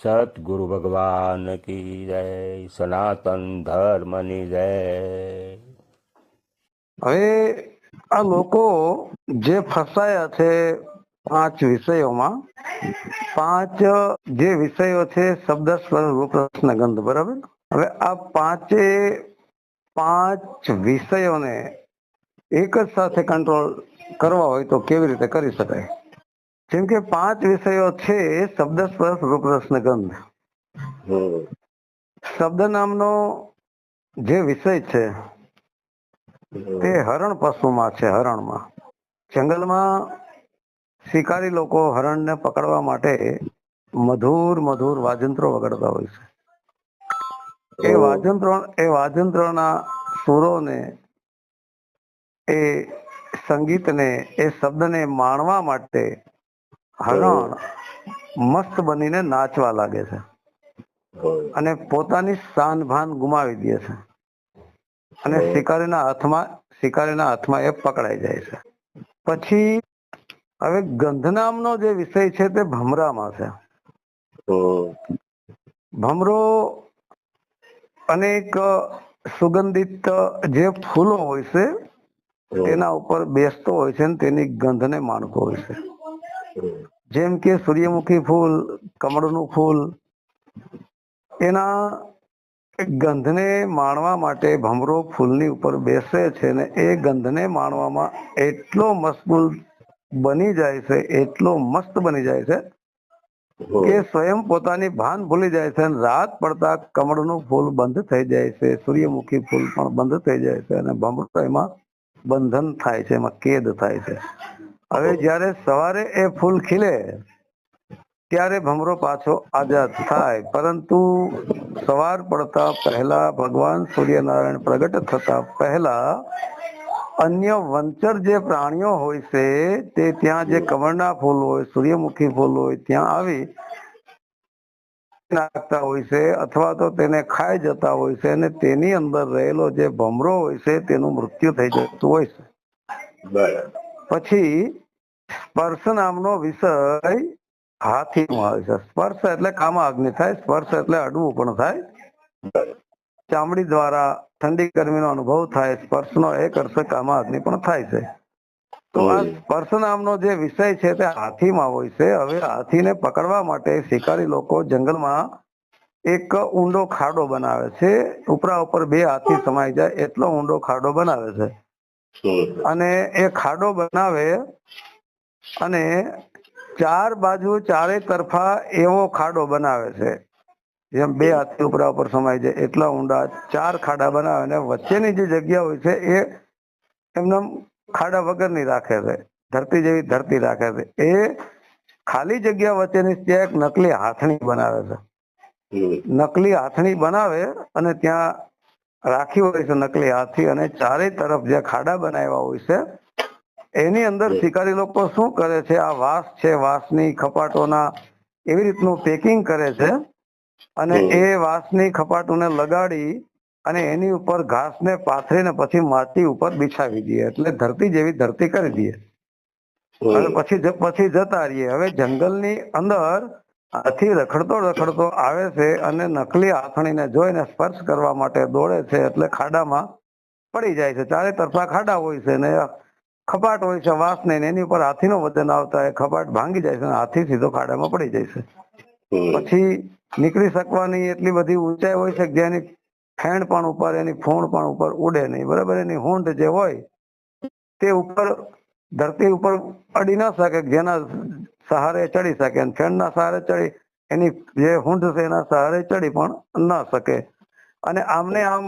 સતગુરુ ભગવાન કી જય સનાતન ધર્મની જય હવે આ લોકો જે ફસાયા છે પાંચ વિષયોમાં, પાંચ જે વિષયો છે શબ્દ સ્વર રૂપ રસ ને ગંધ બરાબર? હવે આ પાંચે પાંચ વિષયોને એક જ સાથે કંટ્રોલ કરવા હોય તો કેવી રીતે કરી શકાય? જેમ કે પાંચ વિષયો છે શબ્દ સ્પર્શ રૂપ રસ ગંધ શબ્દ નામનો જે વિષય છે તે હરણ પશુમાં છે હરણમાં. જંગલમાં શિકારી લોકો હરણને પકડવા માટે મધુર મધુર વાજંત્રો વગાડતા હોય છે. એ વાજંત્રો એ વાજંત્રોના સુરોને એ સંગીતને, એ શબ્દને માણવા માટે હરણ મસ્ત બનીને નાચવા લાગે છે. અને પોતાની શાન ભાન ગુમાવી દે છે. અને શિકારીના હાથમાં શિકારીના હાથમાં એ પકડાઈ જાય છે. પછી હવે ગંધ નામનો જે વિષય છે તે ભમરામાં છે. ભમરો અનેક સુગંધિત જે ફૂલો હોય છે તેના ઉપર બેસતો હોય છે ને તેની ગંધને માણતો હોય છે. જેમ કે સૂર્યમુખી ફૂલ કમળનું ફૂલ એના ગંધને માણવા માટે ભમરો ફૂલની ઉપર બેસે છે ને એ ગંધને માણવામાં એટલો મશગુલ બની જાય છે એટલો મસ્ત બની જાય છે કે સ્વયં પોતાની ભાન ભૂલી જાય છે અને રાત પડતા કમળનું ફૂલ બંધ થઈ જાય છે સૂર્યમુખી ફૂલ પણ બંધ થઈ જાય છે અને ભમરો એમાં બંધન થાય છે, એમાં કેદ થાય છે. હવે જ્યારે સવારે એ ફૂલ ખીલે, ત્યારે ભમરો પાછો આઝાદ થાય. પરંતુ સવાર પડતા પહેલા ભગવાન સૂર્યનારાયણ પ્રગટ થતા પહેલા અન્ય વંચર જે પ્રાણીઓ હોય છે, તે ત્યાં જે કમળના ફૂલ હોય, સૂર્યમુખી ફૂલ હોય, ત્યાં આવી નાખતા હોય છે અથવા તો તેને ખાઈ જતા હોય છે અને તેની અંદર રહેલો જે ભમરો હોય છે તેનું મૃત્યુ થઈ જતું હોય છે. પછી સ્પર્શ નામનો વિષય હાથીમાં આવે છે. સ્પર્શ એટલે કામા અગ્નિ થાય સ્પર્શ એટલે અડવું પણ થાય. ચામડી દ્વારા ઠંડી ગરમીનો અનુભવ થાય સ્પર્શનો એક અર્થ કામા અગ્નિ પણ થાય છે. તો આ સ્પર્શ નામનો જે વિષય છે તે હાથીમાં હોય છે. હવે હાથીને પકડવા માટે શિકારી લોકો જંગલમાં એક ઊંડો ખાડો બનાવે છે. ઉપરા ઉપર બે હાથી સમાઈ જાય એટલો ઊંડો ખાડો બનાવે છે. અને એ ખાડો બનાવે અને ચાર બાજુ ચારે તરફા એવો ખાડો બનાવે છે. જેમ બે હાથી ઉપરા ઉપર સમાય જાય એટલા ઊંડા ચાર ખાડા બનાવે અને વચ્ચેની જે જગ્યા હોય છે એ એમને ખાડા વગરની રાખે છે ધરતી જેવી ધરતી રાખે છે. એ ખાલી જગ્યા વચ્ચેની એક નકલી હાથણી બનાવે છે. નકલી હાથણી બનાવે અને ત્યાં રાખી હોય છે નકલી હાથી અને ચારે તરફ જે ખાડા બનાવ્યા હોય છે એની અંદર શિકારી લોકો શું કરે છે? આ વાસ છે વાસની ખપાટોના એવી રીતનું પેકિંગ કરે છે અને એ વાસની ખપાટોને લગાડી અને એની ઉપર ઘાસને પાથરીને પછી માટી ઉપર બિછાવી દઈએ. એટલે ધરતી જેવી ધરતી કરી દઈએ. અને પછી પછી જતા રહીએ. હવે જંગલની અંદર હાથી રખડતો રખડતો આવે છે અને નકલી હાથણીને જોઈને સ્પર્શ કરવા માટે દોડે છે એટલે ખાડામાં પડી જાય છે. ચારે તરફા ખાડા હોય છે ને ખપાટ હોય છે વાસ ને એની ઉપર હાથીનો વજન આવતા એ ખપાટ ભાંગી જાય છે અને હાથી સીધો ખાડામાં પડી જાય છે. પછી નીકળી શકવાની એટલી બધી ઊંચાઈ હોય છે કે જેની ફેણ પણ ઉપર એની ફૂણ પણ ઉપર ઉડે નહીં. બરાબર? એની હુંડ જે હોય તે ઉપર ધરતી ઉપર અડી ના શકે જેના સહારે ચડી શકે. અને ફેણના સહારે ચડી એની જે હુંડ છે એના સહારે ચડી પણ ના શકે. અને આમને આમ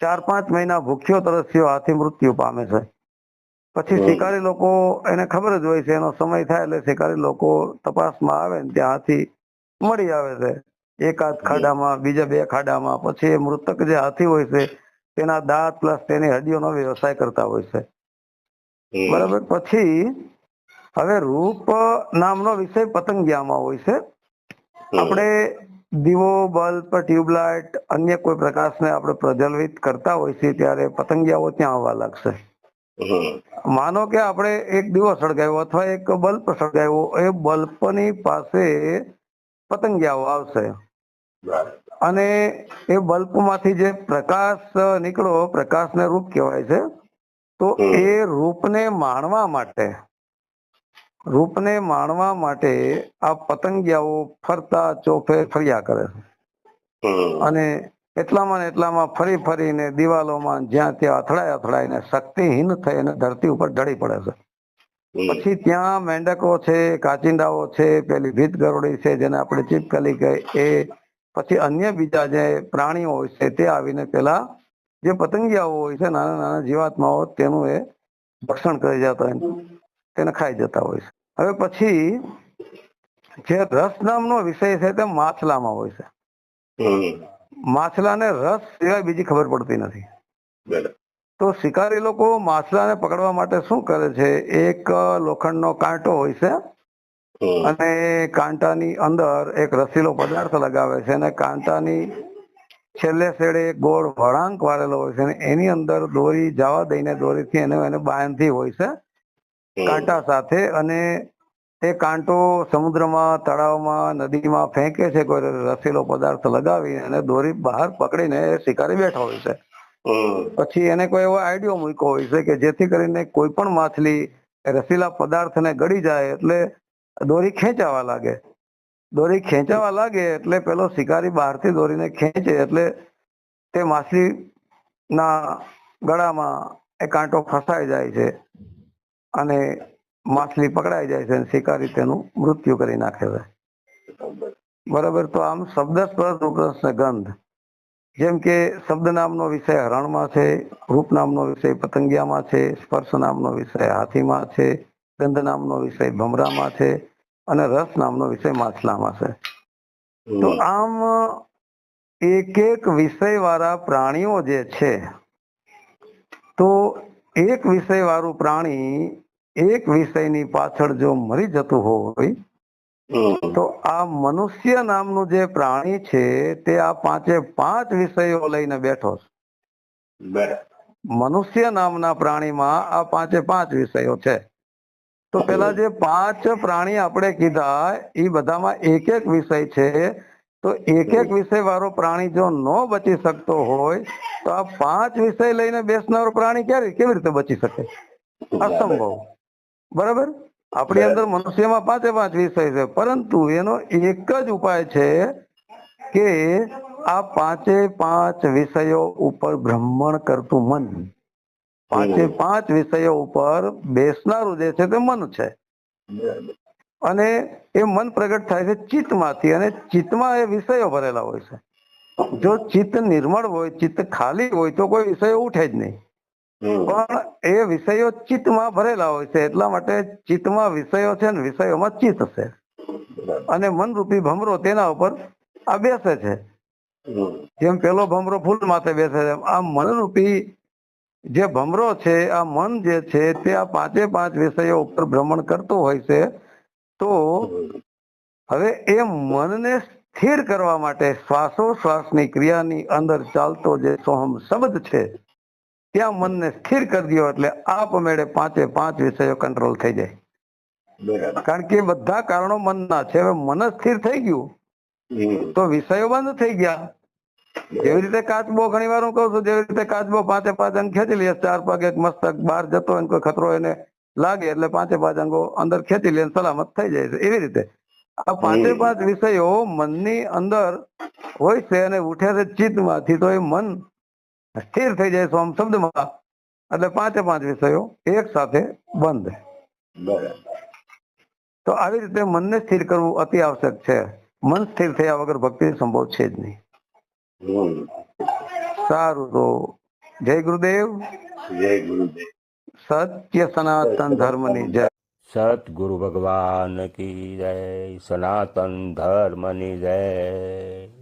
ચાર પાંચ મહિના ભૂખ્યો તરસ્યો હાથી મૃત્યુ પામે છે. પછી શિકારી લોકો એને ખબર જ હોય છે એનો સમય થાય એટલે શિકારી લોકો તપાસમાં આવે ને ત્યાં હાથી મળી આવે છે. એકાદ ખાડામાં બીજા બે ખાડામાં પછી એ મૃતક જે હાથી હોય છે તેના દાંત પ્લસ તેની હડ્ડીઓનો વ્યવસાય કરતા હોય છે. બરાબર? પછી હવે રૂપ નામનો વિષય પતંગિયામાં હોય છે. આપણે દીવો બલ્બ ટ્યુબલાઇટ અન્ય કોઈ પ્રકાશને આપણે પ્રજ્વલિત કરતા હોય છે ત્યારે પતંગિયાઓ ત્યાં આવવા લાગશે. માનો કે આપણે એક દીવો સળગાવ્યો અથવા એક બલ્બ સળગાવ્યો એ બલ્બની પાસે પતંગિયાઓ આવશે. અને એ બલ્બમાંથી જે પ્રકાશ નીકળો પ્રકાશને રૂપ કહેવાય છે તો. એ રૂપને માણવા માટે રૂપને માણવા માટે આ પતંગિયાઓ ફરતા ચોફે ફર્યા કરે છે. અને એટલામાં ને એટલામાં ફરી ફરીને દિવાલોમાં જ્યાં ત્યાં અથડાય અથડાઈને શક્તિહીન થઈને ધરતી ઉપર ઢળી પડે છે. પછી ત્યાં મેંડકો છે કાચિંડાઓ છે પેલી ભીત ગરોડી છે જેને આપણે ચીપકલી કહે એ પછી અન્ય બીજા જે પ્રાણીઓ હોય છે તે આવીને પેલા જે પતંગિયાઓ હોય છે નાના નાના જીવાત્માઓ તેનું એ ભક્ષણ કરી જતા હોય તેને ખાઈ જતા હોય છે. હવે પછી જે રસ નામનો વિષય છે તે માછલામાં હોય છે. માછલાને રસ સિવાય બીજી ખબર પડતી નથી. તો શિકારી લોકો માછલાને પકડવા માટે શું કરે છે? એક લોખંડનો કાંટો હોય છે અને કાંટાની અંદર એક રસીલો પદાર્થ લગાવે છે અને કાંટાની છેલ્લે છેડે એક ગોળ વળાંક વાળેલો હોય છે અને એની અંદર દોરી જવા દઈને દોરીથી એને એને બાંધી હોય છે કાંટા સાથે અને એ કાંટો સમુદ્રમાં તળાવમાં નદીમાં ફેંકે છે કોઈ રસીલો પદાર્થ લગાવી અને દોરી બહાર પકડીને એ શિકારી બેઠો હોય છે. પછી એને કોઈ એવો આઈડિયો મૂક્યો હોય છે કે જેથી કરીને કોઈ પણ માછલી રસીલા પદાર્થને ગળી જાય એટલે દોરી ખેંચાવા લાગે. દોરી ખેંચાવા લાગે એટલે પેલો શિકારી બહારથી દોરીને ખેંચે એટલે તે માછલી ના ગળામાં એ કાંટો ફસાઈ જાય છે અને માછલી પકડાઈ જાય છે અને શિકારી તેનું મૃત્યુ કરી નાખે છે. બરાબર, તો આમ શબ્દ સ્પર્શ રૂપરસ ને ગંધ. જેમ કે શબ્દ નામનો વિષય હરણમાં છે, રૂપ નામનો વિષય પતંગિયામાં છે, સ્પર્શ નામનો વિષય હાથીમાં છે, ગંધ નામનો વિષય ભમરામાં છે અને રસ નામનો વિષય માછલામાં છે. તો આમ એક એક વિષય વાળા પ્રાણીઓ જે છે તો એક વિષય વાળું પ્રાણી એક વિષયની પાછળ જો મરી જતું હોય તો આ મનુષ્ય નામનું જે પ્રાણી છે તે આ પાંચે પાંચ વિષયો લઈને બેઠો છે. મનુષ્ય નામના પ્રાણીમાં આ પાંચે પાંચ વિષયો છે. તો પેલા જે પાંચ પ્રાણી આપણે કીધા એ બધામાં એક એક વિષય છે. તો એક એક વિષય વાળો પ્રાણી જો ન બચી શકતો હોય તો આ પાંચ વિષય લઈને બેસનારો પ્રાણી ક્યારે કેવી રીતે બચી શકે? અસંભવ. બરાબર? આપણી અંદર મનુષ્યમાં પાંચે પાંચ વિષય છે પરંતુ એનો એક જ ઉપાય છે કે આ પાંચે પાંચ વિષયો ઉપર ભ્રમણ કરતું મન. પાંચે પાંચ વિષયો ઉપર બેસનારું જે છે તે મન છે. અને એ મન પ્રગટ થાય છે ચિત્તમાંથી અને ચિત્તમાં એ વિષયો ભરેલા હોય છે. જો ચિત્ત નિર્મળ હોય ચિત્ત ખાલી હોય તો કોઈ વિષયો ઉઠે જ નહીં. પણ એ વિષયો ચિત્તમાં ભરેલા હોય છે એટલા માટે ચિત્તમાં વિષયો છે ને વિષયોમાં ચિત્ત છે. અને મનરૂપી ભમરો તેના ઉપર આ બેસે છે. જેમ પેલો ભમરો ફૂલ માથે બેસે છે આ મનરૂપી જે ભમરો છે આ મન જે છે તે આ પાંચે પાંચ વિષયો ઉપર ભ્રમણ કરતો હોય છે તો હવે એ મનને સ્થિર કરવા માટે શ્વાસોશ્વાસની ક્રિયાની અંદર ચાલતો જે સોહમ શબ્દ છે ત્યાં મનને સ્થિર કરી દો એટલે આપમેળે પાંચે પાંચ વિષયો કંટ્રોલ થઈ જાય. કારણ કે બધા કારણો મનના છે હવે મન સ્થિર થઈ ગયું તો વિષયો બંધ થઈ ગયા. જેવી રીતે કાચબો ઘણી વાર હું કહું છું જેવી રીતે કાચબો પાંચે પાંચ અંગ ખેંચી લે ચાર પગ એક મસ્તક બહાર જતો હોય કોઈ ખતરો એને લાગે એટલે પાંચે પાંચ અંગો અંદર ખેંચી લે સલામત થઈ જાય છે. એવી રીતે આ પાંચે પાંચ વિષયો મનની અંદર હોય છે અને ઉઠે છે ચિત્તમાંથી તો એ મન સ્થિર થઈ જાય સોમ શબ્દમાં. એટલે પાંચે પાંચ વિષયો એક સાથે બંધ. બરાબર. તો આવી રીતે મનને સ્થિર કરવું અતિ આવશ્યક છે. મન સ્થિર થયા વગર ભક્તિ સંભવ છે જ નહીં. સારું તો. જય ગુરુદેવ. જય ગુરુદેવ. સત્ય સનાતન ધર્મની જય. સત ગુરુ ભગવાન કી જય સનાતન ધર્મની જય.